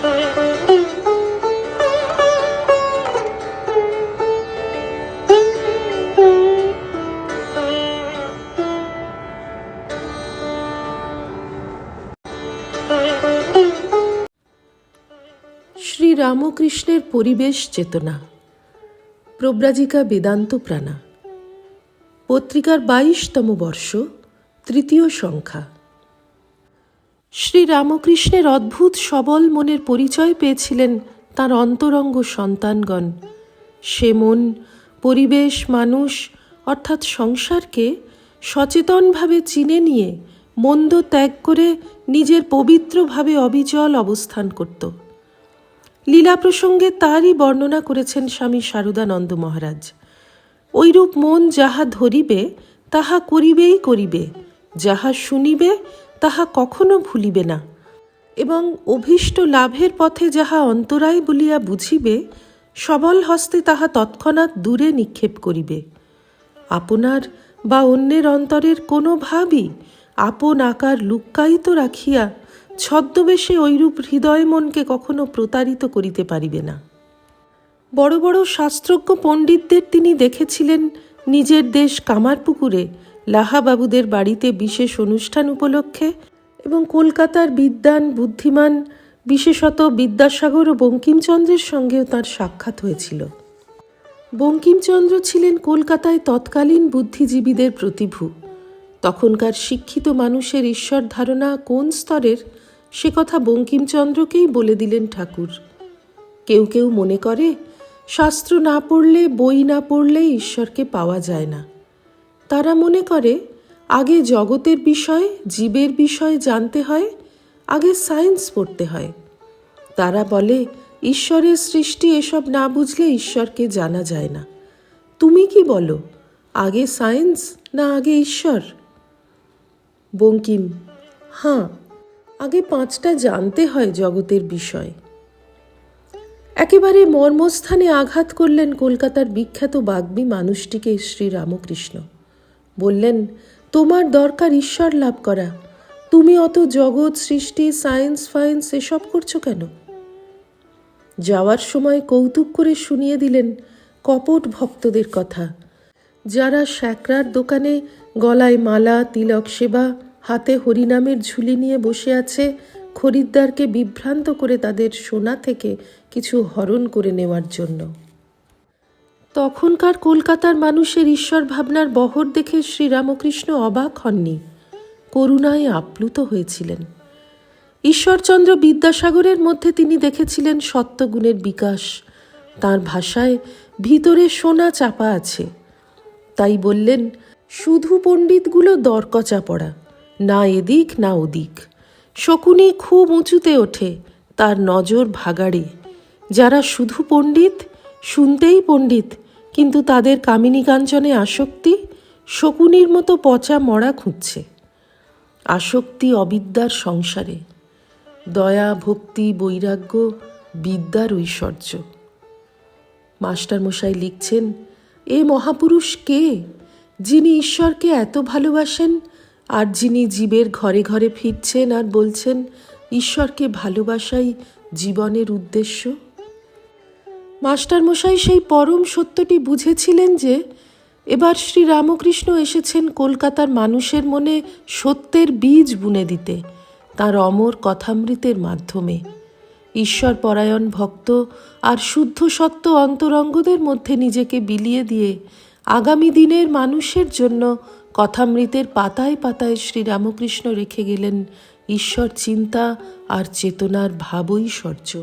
শ্রী রামকৃষ্ণের পরিবেশ চেতনা প্রব্রাজিকা বেদান্ত প্রাণা পত্রিকার বাইশতম বর্ষ তৃতীয় সংখ্যা। শ্রী রামকৃষ্ণের অদ্ভুত সবল মনের পরিচয় পেয়েছিলেন তার অন্তরঙ্গ সন্তানগণ। সে মন, পরিবেশ, মানুষ, অর্থাৎ সংসারকে সচেতনভাবে চিনে নিয়ে মন্দ ত্যাগ করে নিজের পবিত্রভাবে অবিচল অবস্থান করত। লীলা প্রসঙ্গে তারই বর্ণনা করেছেন স্বামী শারদানন্দ মহারাজ। ঐরূপ মন যাহা ধরিবে, তাহা করিবেই করিবে, যাহা শুনিবে তাহা কখনো ভুলিবে না। এবং অভীষ্ট লাভের পথে যাহা অন্তরায় বলিয়া বুঝিবে, সবল হস্তে তাহা তৎক্ষণাৎ দূরে নিক্ষেপ করিবে। আপনার বা অন্যের অন্তরের কোনো ভাবই আপন আকার লুক্কায়িত রাখিয়া ছদ্মবেশে ঐরূপ হৃদয় মনকে কখনো প্রতারিত করিতে পারিবে না। বড় বড় শাস্ত্রজ্ঞ পণ্ডিতদের তিনি দেখেছিলেন, নিজের দেশ কামারপুকুরে লাহাবাবুদের বাড়িতে বিশেষ অনুষ্ঠান উপলক্ষে এবং কলকাতার বিদ্যান বুদ্ধিমান, বিশেষত বিদ্যাসাগর ও বঙ্কিমচন্দ্রের সঙ্গেও তার সাক্ষাৎ হয়েছিল। বঙ্কিমচন্দ্র ছিলেন কলকাতায় তৎকালীন বুদ্ধিজীবীদের প্রতিভু। তখনকার শিক্ষিত মানুষের ঈশ্বর ধারণা কোন স্তরের, সে কথা বঙ্কিমচন্দ্রকেই বলে দিলেন ঠাকুর। কেউ কেউ মনে করে, শাস্ত্র না পড়লে, বই না পড়লে ঈশ্বরকে পাওয়া যায় না। তারা মনে করে, আগে জগতের বিষয়, জীবের বিষয় জানতে হয়, আগে সায়েন্স পড়তে হয়। তারা বলে, ঈশ্বরের সৃষ্টি এসব না বুঝলে ঈশ্বরকে জানা যায় না। তুমি কি বলো, আগে সায়েন্স না আগে ঈশ্বর? বঙ্কিম, হাঁ, আগে পাঁচটা জানতে হয় জগতের বিষয়। একেবারে মর্মস্থানে আঘাত করলেন কলকাতার বিখ্যাত বাগ্মী মানুষটিকে শ্রী রামকৃষ্ণ। বললেন, তোমার দরকার ঈশ্বর লাভ করা। তুমি অত জগৎ, সৃষ্টি সায়েন্স ফায়েন্স এসব করছ কেন? যাওয়ার সময় কৌতুক করে শুনিয়ে দিলেন কপট ভক্তদের কথা। যারা শ্যাকরার দোকানে গলায় মালা, তিলক সেবা, হাতে হরিনামের ঝুলি নিয়ে বসে আছে, খরিদ্দারকে বিভ্রান্ত করে তাদের সোনা থেকে কিছু হরণ করে নেওয়ার জন্য। তখনকার কলকাতার মানুষের ঈশ্বর ভাবনার বহর দেখে শ্রীরামকৃষ্ণ অবাক হননি। করুণায় আপ্লুত হয়েছিলেন। ঈশ্বরচন্দ্র বিদ্যাসাগরের মধ্যে তিনি দেখেছিলেন সত্যগুণের বিকাশ। তার ভাষায় ভিতরে সোনা চাপা আছে। তাই বললেন, শুধু পণ্ডিতগুলো দরকচা পড়া, না এদিক, না ওদিক। শকুনি খুব উঁচুতে ওঠে, তার নজর ভাগাড়ে। যারা শুধু পণ্ডিত শুনতেই পণ্ডিত, কিন্তু তাদের কামিনী কাঞ্চনে আসক্তি শকুনির মতো পচা মরা খুঁজছে। আসক্তি অবিদ্যার সংসারে, দয়া, ভক্তি, বৈরাগ্য, বিদ্যার ঐশ্বর্য। মাস্টারমশাই লিখছেন, এ মহাপুরুষ কে? যিনি ঈশ্বরকে এত ভালোবাসেন, আর যিনি জীবের ঘরে ঘরে ফিরছেন আর বলছেন, ঈশ্বরকে ভালোবাসাই জীবনের উদ্দেশ্য? মাস্টারমশাই সেই পরম সত্যটি বুঝেছিলেন যে এবার শ্রী রামকৃষ্ণ এসেছেন কলকাতার মানুষের মনে সত্যের বীজ বুনে দিতে, তার অমর কথামৃতের মাধ্যমে। ঈশ্বর পরায়ণ ভক্ত আর শুদ্ধ সত্য অন্তরঙ্গদের মধ্যে নিজেকে বিলিয়ে দিয়ে আগামী দিনের মানুষের জন্য কথামৃতের পাতায় পাতায় শ্রীরামকৃষ্ণ রেখে গেলেন ঈশ্বর চিন্তা আর চেতনার ভাবৈশ্বর্য।